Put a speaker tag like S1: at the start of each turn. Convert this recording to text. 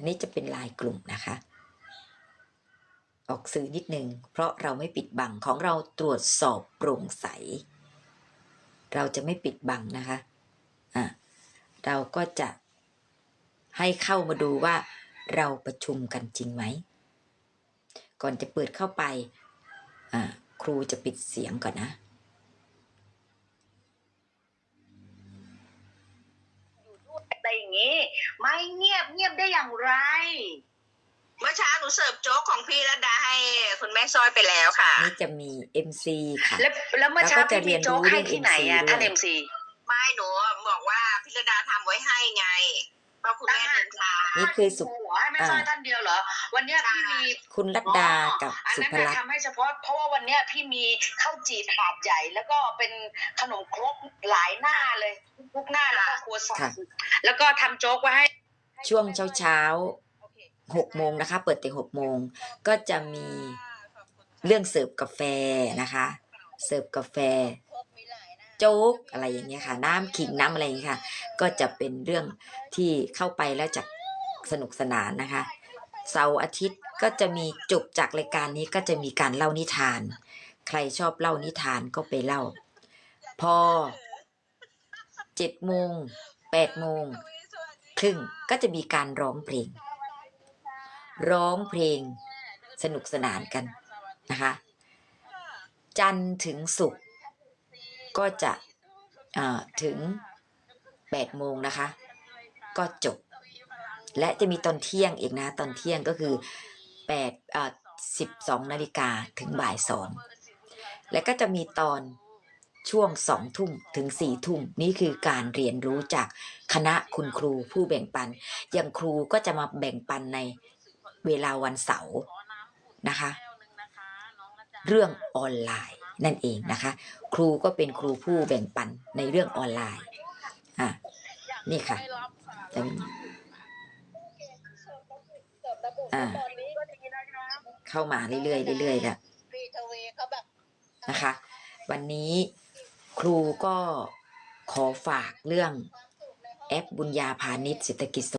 S1: อันนี้จะเป็นลายกลุ่มนะคะ ออกสื่อนิดนึง เพราะเราไม่ปิดบังของเราตรวจสอบโปร่งใส เราจะไม่ปิดบังนะคะอะเราก็จะให้เข้ามาดูว่าเราประชุมกันจริงไหม ก่อนจะเปิดเข้าไปอะครูจะปิดเสียงก่อนนะ
S2: แต่อย่างนี้ ไม่เงียบเงียบได้อย่างไร
S3: เมื่อเช้าหนูเสิร์ฟโจ๊กของพี่ระดาให้คุณแม่ซอยไปแล้วค่ะ
S1: นี่จะมี MC ค่ะ
S2: แล้วแล้วเมื่อเช้า
S1: แล้วก็จะ
S2: พี่
S1: เรี
S2: มี
S1: ยนรู้
S2: โจ๊กให้ที่ไหนอะ
S1: เรื่อง MC
S2: ท่านเอ็มซี
S3: ไม่หนูบอกว่าพี่ระดาทำไว้ให้ไงเพราะคุณแม่เดินทาง
S1: นี่คือสุ
S2: เหรอให้แม่ซอยท่านเดียวเหรอ วันเนี้ยพี่มี
S1: คุณรัตดากับ
S2: อัน
S1: สุ
S2: นั้น
S1: ภ
S2: น่ะ
S1: ลักษณ์
S2: ทำให้เฉพาะเพราะว่าวันเนี้ยพี่มีข้าวจี่ถาดใหญ่ แล้วก็เป็นขนมครกหลายหน้าเลย ทุกหน้าแล้ วก็ครัวซอง
S1: ค่ะ
S2: แล้วก็ทำโจ๊กไว้ให้
S1: ช่วงเช้าเช้าๆหกโมงนะคะ เปิดแต่หกโมงก็จะมีเรื่องเสิร์ฟกาแฟนะคะ เสิร์ฟกาแฟ โจ๊กอะไรอย่างเงี้ยค่ะ น้ำขิงน้ำอะไรอย่างเงี้ยค่ะ ก็จะเป็นเรื่องที่เข้าไปแล้วจะสนุกสนานนะคะ เสาร์อาทิตย์ก็จะมีจบจากรายการนี้ก็จะมีการเล่านิทาน ใครชอบเล่านิทานก็ไปเล่า พอ เจ็ดโมงแปดโมงครึ่งก็จะมีการร้องเพลง ร้องเพลงสนุกสนานกันนะคะจันถึงศุกร์ก็จะเอ่อถึงแปดโมงนะคะ ก็จบ และจะมีตอนเที่ยงอีกนะ ตอนเที่ยงก็คือแปดเอ่อสิบสองนาฬิกาถึงบ่ายสองและก็จะมีตอน ช่วงสองทุ่มถึงสี่ทุ่มนี่คือการเรียนรู้จากคณะคุณครูผู้แบ่งปัน อย่างครูก็จะมาแบ่งปันในเวลาวันเสาร์นะคะ เรื่องออนไลน์นั่นเองนะคะ ครูก็เป็นครูผู้แบ่งปันในเรื่องออนไลน์อะนี่ค่ะจะมีอ่าเข้ามาเรื่อยๆเรื่อยๆแล้ว
S4: พี่ทวีเขาแบบ
S1: นะคะ วันนี้ ครูก็ขอฝากเรื่องแอปบุญญาพาณิชย์เศรษฐกิจ